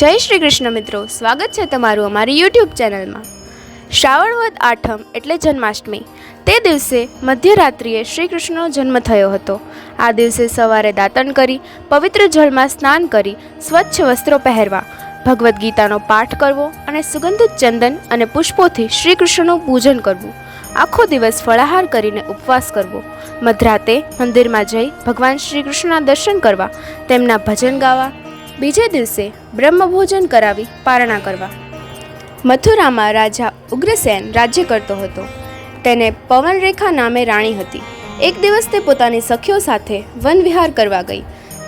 જય શ્રી કૃષ્ણ મિત્રો, સ્વાગત છે તમારું અમારી યુટ્યુબ ચેનલમાં. શ્રાવણ વદ આઠમ એટલે જન્માષ્ટમી. તે દિવસે મધ્યરાત્રિએ શ્રી કૃષ્ણનો જન્મ થયો હતો. આ દિવસે સવારે દાતણ કરી, પવિત્ર જળમાં સ્નાન કરી, સ્વચ્છ વસ્ત્રો પહેરવા, ભગવદ્ ગીતાનો પાઠ કરવો અને સુગંધિત ચંદન અને પુષ્પોથી શ્રી કૃષ્ણનું પૂજન કરવું. આખો દિવસ ફળાહાર કરીને ઉપવાસ કરવો. મધરાતે મંદિરમાં જઈ ભગવાન શ્રી કૃષ્ણના દર્શન કરવા, તેમના ભજન ગાવા બીજે દિવસે બ્રહ્મભોજન કરાવી પારણા કરવા. મથુરામાં રાજા ઉગ્રસેન રાજ્ય કરતો હતો. તેને પવનરેખા નામે રાણી હતી. એક દિવસ તે પોતાની સખીઓ સાથે વનવિહાર કરવા ગઈ.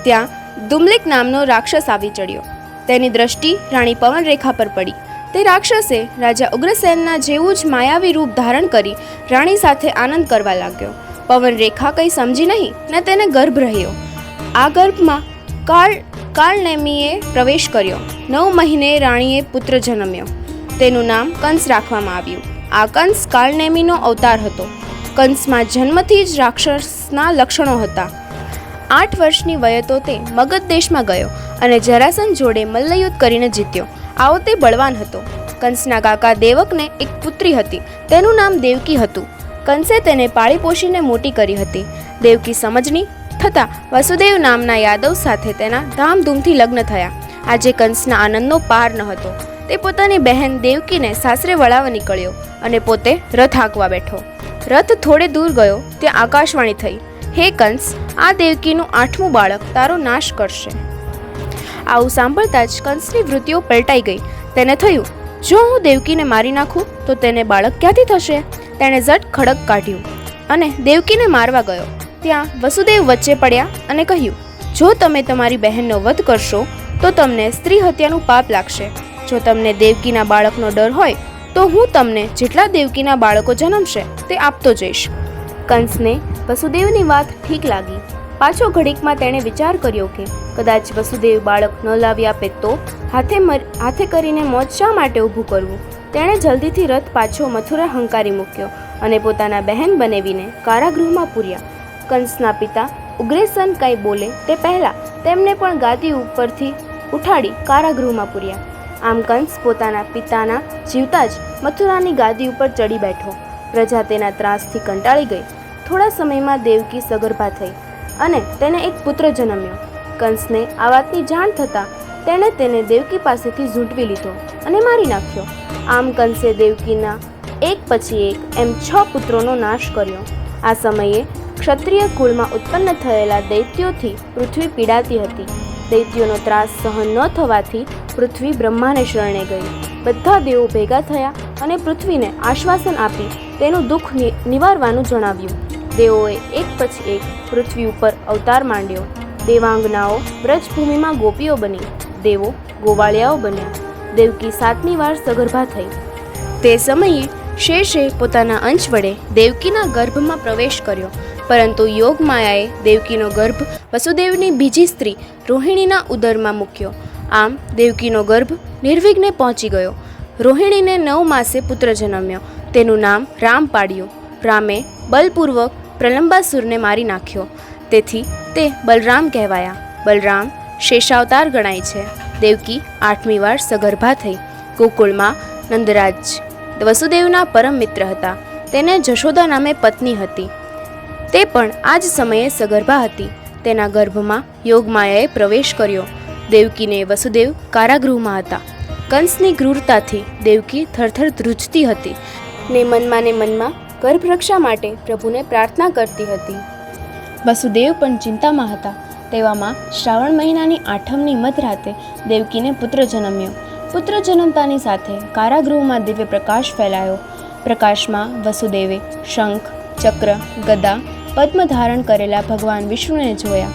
ત્યાં દુમલિક નામનો રાક્ષસ આવી ચડ્યો. તેની દ્રષ્ટિ રાણી પવનરેખા પર પડી. તે રાક્ષસે રાજા ઉગ્રસેનના જેવું જ માયાવી રૂપ ધારણ કરી રાણી સાથે આનંદ કરવા લાગ્યો. પવનરેખા કંઈ સમજી નહીં, ને તેને ગર્ભ રહ્યો. આ ગર્ભમાં કાળ કાળનેમીએ પ્રવેશ કર્યો. નવ મહિને રાણીએ પુત્ર જન્મ્યો. તેનું નામ કંસ રાખવામાં આવ્યું. આ કંસ કાળનેમીનો અવતાર હતો. કંસમાં જન્મથી જ રાક્ષસના લક્ષણો હતા. આઠ વર્ષની વયે તો તે મગધ દેશમાં ગયો અને જરાસન જોડે મલ્લયુદ્ધ કરીને જીત્યો. આવો તે બળવાન હતો. કંસના કાકા દેવકને એક પુત્રી હતી. તેનું નામ દેવકી હતું. કંસે તેને પાળી પોષીને મોટી કરી હતી. દેવકી સમજની થતાં વસુદેવ નામના યાદવ સાથે તેના ધામધૂમથી લગ્ન થયા. આજે કંસના આનંદનો પાર ન હતો. તે પોતાની બહેન દેવકીને સાસરે વળાવવા નીકળ્યો અને પોતે રથ હાંકવા બેઠો. રથ થોડે દૂર ગયો, ત્યાં આકાશવાણી થઈ. હે કંસ, આ દેવકીનું આઠમું બાળક તારો નાશ કરશે. આવું સાંભળતા જ કંસની વૃત્તિઓ પલટાઈ ગઈ. તેને થયું, જો હું દેવકીને મારી નાખું, તો તેને બાળક ક્યાંથી થશે? તેણે ઝટ ખડક કાઢ્યું અને દેવકીને મારવા ગયો. ત્યાં વસુદેવ વચ્ચે પડ્યા અને કહ્યું, જો તમે તમારી બહેનનો વધ કરશો, તો તમને સ્ત્રી હત્યાનું પાપ લાગશે. જો તમને દેવકીના બાળકનો ડર હોય, તો હું તમને જેટલા દેવકીના બાળકો જન્મશે, તે આપતો જઈશ. કંસને વસુદેવની વાત ઠીક લાગી. પાછો ઘડીકમાં તેણે વિચાર કર્યો કે, કદાચ વસુદેવ બાળક ન લાવી આપે તો હાથે હાથે કરીને મોત શા માટે ઊભું કરવું? તેણે જલ્દીથી રથ પાછો મથુરા હંકારી મૂક્યો અને પોતાના બહેન બનેવીને કારાગૃહમાં પૂર્યા. કંસના પિતા ઉગ્રેસન કંઈ બોલે તે પહેલાં તેમને પણ ગાદી ઉપરથી ઉઠાડી કારાગૃહમાં પૂર્યા. આમ કંસ પોતાના પિતાના જીવતા જ મથુરાની ગાદી ઉપર ચડી બેઠો. પ્રજા તેના ત્રાસથી કંટાળી ગઈ. થોડા સમયમાં દેવકી સગર્ભા થઈ અને તેને એક પુત્ર જન્મ્યો. કંસને આ વાતની જાણ થતાં તેણે તેને દેવકી પાસેથી ઝૂંટવી લીધો અને મારી નાખ્યો. આમ કંસે દેવકીના એક પછી એક એમ છ પુત્રોનો નાશ કર્યો. આ સમયે ક્ષત્રિય કુળમાં ઉત્પન્ન થયેલા દૈત્યોથી પૃથ્વી પીડાતી હતી. દૈત્યોનો ત્રાસ સહન ન થવાથી પૃથ્વી બ્રહ્માને શરણે ગઈ. બધા દેવો ભેગા થયા અને પૃથ્વીને આશ્વાસન આપી તેનું દુઃખ નિવારવાનું જણાવ્યું. દેવોએ એક પછી એક પૃથ્વી ઉપર અવતાર માંડ્યો. દેવાંગનાઓ વ્રજભૂમિમાં ગોપીઓ બની. દેવો ગોવાળિયાઓ બન્યા. દેવકી સાતમી વાર સગર્ભા થઈ. તે સમયે શેષે પોતાના અંશ વડે દેવકીના ગર્ભમાં પ્રવેશ કર્યો. પરંતુ યોગ માયાએ દેવકીનો ગર્ભ વસુદેવની બીજી સ્ત્રી રોહિણીના ઉદરમાં મૂક્યો. આમ, દેવકીનો ગર્ભ નિર્વિઘ્ને પહોંચી ગયો. રોહિણીને નવ માસે પુત્ર જન્મ્યો. તેનું નામ રામ પાડ્યું. રામે બલપૂર્વક પ્રલંબાસુરને મારી નાખ્યો. તેથી તે બલરામ કહેવાયા. બલરામ શેષાવતાર ગણાય છે. દેવકી આઠમી વાર સગર્ભા થઈ. ગોકુળમાં નંદરાજ વસુદેવના પરમ મિત્ર હતા. તેને જશોદા નામે પત્ની હતી. તે પણ આ જ સમયે સગર્ભા હતી. તેના ગર્ભમાં યોગમાયાએ પ્રવેશ કર્યો. દેવકીને વસુદેવ કારાગૃહમાં હતા. કંસની ક્રૂરતાથી દેવકી થરથર ધ્રુજતી હતી ને મનમાં ને મનમાં ગર્ભરક્ષા માટે પ્રભુને પ્રાર્થના કરતી હતી. વસુદેવ પણ ચિંતામાં હતા. તેવામાં શ્રાવણ મહિનાની આઠમની મધરાતે દેવકીને પુત્ર જન્મ્યો. પુત્ર જન્મતાની સાથે કારાગૃહમાં દિવ્ય પ્રકાશ ફેલાયો. પ્રકાશમાં વસુદેવે શંખ, ચક્ર, ગદા પદ્મ ધારણ કરેલા ભગવાન વિષ્ણુને જોયા.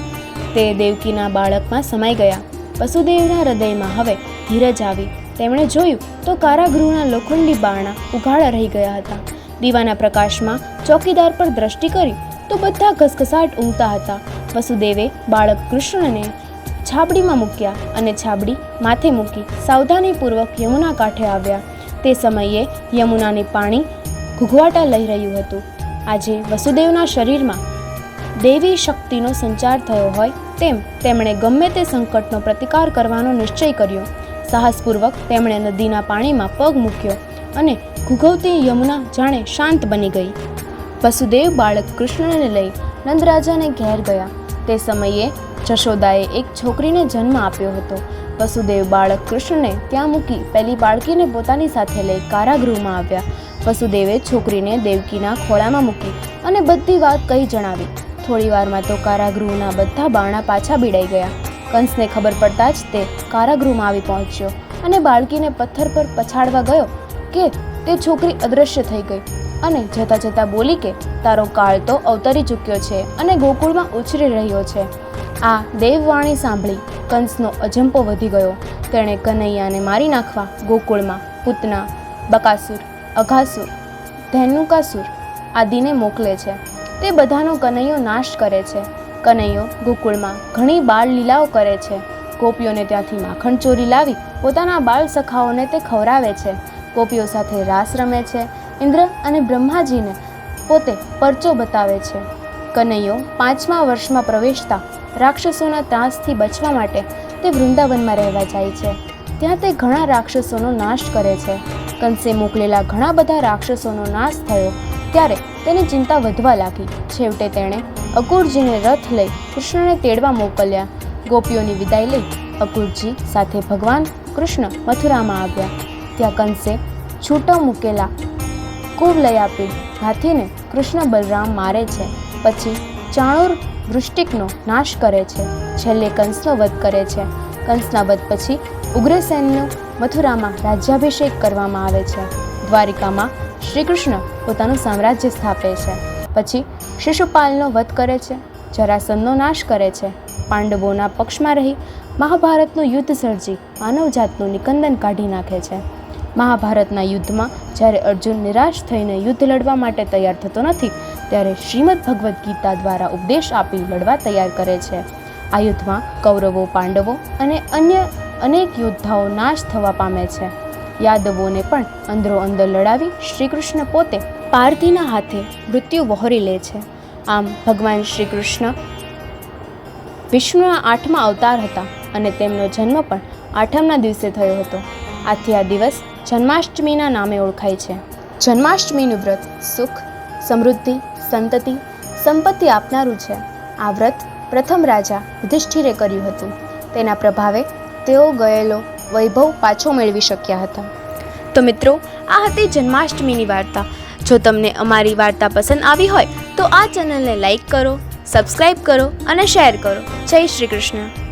તે દેવકીના બાળકમાં સમાઈ ગયા. વસુદેવના હૃદયમાં હવે ધીરજ આવી. તેમણે જોયું તો કારાગૃહના લોખંડી બારણા ઉઘાડા રહી ગયા હતા. દીવાના પ્રકાશમાં ચોકીદાર પર દ્રષ્ટિ કરી તો બધા ઘસઘસાટ ઊંઘતા હતા. વસુદેવે બાળક કૃષ્ણને છાબડીમાં મૂક્યા અને છાબડી માથે મૂકી સાવધાનીપૂર્વક યમુના કાંઠે આવ્યા. તે સમયે યમુનાને પાણી ઘૂઘવાટા લઈ રહ્યું હતું. આજે વસુદેવના શરીરમાં દેવી શક્તિનો સંચાર થયો હોય તેમ તેમણે ગમે તે સંકટનો પ્રતિકાર કરવાનો નિશ્ચય કર્યો. સાહસપૂર્વક તેમણે નદીના પાણીમાં પગ મૂક્યો અને ઘૂઘવતી યમુના જાણે શાંત બની ગઈ. વસુદેવ બાળક કૃષ્ણને લઈ નંદરાજાને ઘેર ગયા. તે સમયે જશોદાએ એક છોકરીને જન્મ આપ્યો હતો. વસુદેવ બાળક કૃષ્ણને ત્યાં મૂકી પહેલી બાળકીને પોતાની સાથે લઈ કારાગૃહમાં આવ્યા. વસુદેવે છોકરીને દેવકીના ખોળામાં મૂકી અને બધી વાત કહી જણાવી. થોડીવારમાં તો કારાગૃહના બધા બારણા પાછા બીડાઈ ગયા. કંસને ખબર પડતા જ તે કારાગૃહમાં આવી પહોંચ્યો અને બાળકીને પથ્થર પર પછાડવા ગયો કે તે છોકરી અદૃશ્ય થઈ ગઈ અને જતાં જતાં બોલી કે, તારો કાળ તો અવતરી ચૂક્યો છે અને ગોકુળમાં ઉછરી રહ્યો છે. આ દેવવાણી સાંભળી કંસનો અજંપો વધી ગયો. તેણે કનૈયાને મારી નાખવા ગોકુળમાં પૂતના, બકાસુર, અઘાસુર, ધેનુકાસુર આદિને મોકલે છે. તે બધાનો કનૈયો નાશ કરે છે. કનૈયો ગોકુળમાં ઘણી બાળ લીલાઓ કરે છે. ગોપીઓને ત્યાંથી માખણ ચોરી લાવી પોતાના બાળ સખાઓને તે ખવરાવે છે. ગોપીઓ સાથે રાસ રમે છે. ઇન્દ્ર અને બ્રહ્માજીને પોતે પરચો બતાવે છે. કનૈયો પાંચમા વર્ષમાં પ્રવેશતા રાક્ષસોના ત્રાસથી બચવા માટે તે વૃંદાવનમાં રહેવા જાય છે. ત્યાં તે ઘણા રાક્ષસોનો નાશ કરે છે. કંસે મોકલેલા ઘણા બધા રાક્ષસોનો નાશ થયો, ત્યારે તેની ચિંતા વધવા લાગી. છેવટે તેણે અકુરજીને રથ લઈ કૃષ્ણને તેડવા મોકલ્યા. ગોપીઓની વિદાય લઈ અકુરજી સાથે ભગવાન કૃષ્ણ મથુરામાં આવ્યા. ત્યાં કંસે છૂટો મૂકેલા કુવલયાપીડ હાથીને કૃષ્ણ બલરામ મારે છે. પછી ચાણૂર વૃષ્ટિકનો નાશ કરે છે. છેલ્લે કંસનો વધ કરે છે. કંસના વધ પછી ઉગ્રસેનનો મથુરામાં રાજ્યાભિષેક કરવામાં આવે છે. દ્વારિકામાં શ્રી કૃષ્ણ પોતાનું સામ્રાજ્ય સ્થાપે છે. પછી શિશુપાલનો વધ કરે છે. જરાસંધનો નાશ કરે છે. પાંડવોના પક્ષમાં રહી મહાભારતનું યુદ્ધ સર્જી માનવજાતનું નિકંદન કાઢી નાખે છે. મહાભારતના યુદ્ધમાં જ્યારે અર્જુન નિરાશ થઈને યુદ્ધ લડવા માટે તૈયાર થતો નથી ત્યારે શ્રીમદ ભગવદ્ ગીતા દ્વારા ઉપદેશ આપી લડવા તૈયાર કરે છે. આ યુદ્ધમાં કૌરવો, પાંડવો અને અન્ય અનેક યોદ્ધાઓ નાશ થવા પામે છે. યાદવોને પણ અંદરો અંદર લડાવી શ્રી કૃષ્ણ પોતે પાર્થીના હાથે મૃત્યુ વહોરી લે છે. આમ ભગવાન શ્રી કૃષ્ણ વિષ્ણુના આઠમા અવતાર હતા અને તેમનો જન્મ પણ આઠમના દિવસે થયો હતો. આથી આ દિવસ જન્માષ્ટમીના નામે ઓળખાય છે. જન્માષ્ટમીનું વ્રત સુખ સમૃદ્ધિ, સંતતિ, સંપત્તિ આપનારું છે. આ વ્રત પ્રથમ રાજા યુધિષ્ઠિરે કર્યું હતું. તેના પ્રભાવે તેઓ ગયેલો વૈભવ પાછો મેળવી શક્યા હતા. તો મિત્રો, આ હતી જન્માષ્ટમીની વાર્તા. જો તમને અમારી વાર્તા પસંદ આવી હોય, તો આ ચેનલને લાઈક કરો સબસ્ક્રાઈબ કરો અને શેર કરો. જય શ્રી કૃષ્ણ.